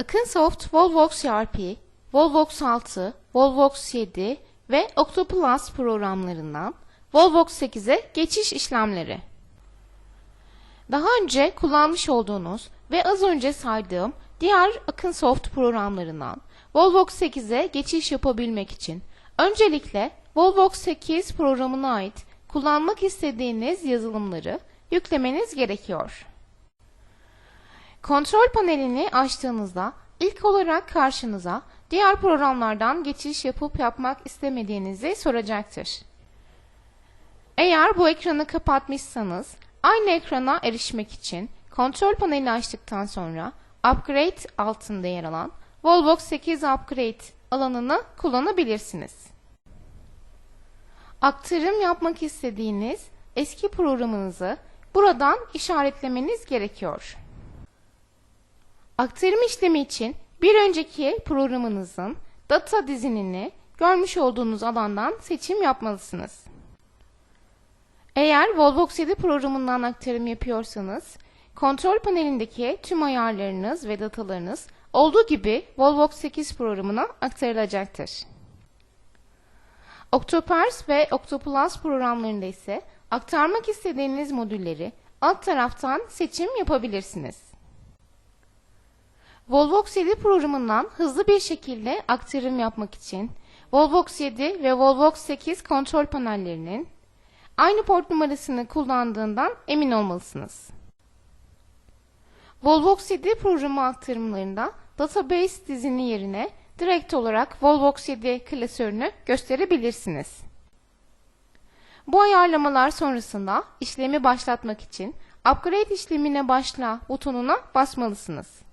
Akınsoft Volvox ERP, Volvox 6, Volvox 7 ve Octoplus programlarından Volvox 8'e geçiş işlemleri. Daha önce kullanmış olduğunuz ve az önce saydığım diğer Akınsoft programlarından Volvox 8'e geçiş yapabilmek için öncelikle Volvox 8 programına ait kullanmak istediğiniz yazılımları yüklemeniz gerekiyor. Kontrol panelini açtığınızda ilk olarak karşınıza diğer programlardan geçiş yapıp yapmak istemediğinizi soracaktır. Eğer bu ekranı kapatmışsanız aynı ekrana erişmek için kontrol panelini açtıktan sonra Upgrade altında yer alan Volvox 8 Upgrade alanını kullanabilirsiniz. Aktarım yapmak istediğiniz eski programınızı buradan işaretlemeniz gerekiyor. Aktarım işlemi için bir önceki programınızın data dizinini görmüş olduğunuz alandan seçim yapmalısınız. Eğer Volvox 7 programından aktarım yapıyorsanız, kontrol panelindeki tüm ayarlarınız ve datalarınız olduğu gibi Volvox 8 programına aktarılacaktır. Octopers ve Octoplus programlarında ise aktarmak istediğiniz modülleri alt taraftan seçim yapabilirsiniz. Volvox 7 programından hızlı bir şekilde aktarım yapmak için Volvox 7 ve Volvox 8 kontrol panellerinin aynı port numarasını kullandığından emin olmalısınız. Volvox 7 programı aktarımlarında database dizini yerine direkt olarak Volvox 7 klasörünü gösterebilirsiniz. Bu ayarlamalar sonrasında işlemi başlatmak için Upgrade işlemine başla butonuna basmalısınız.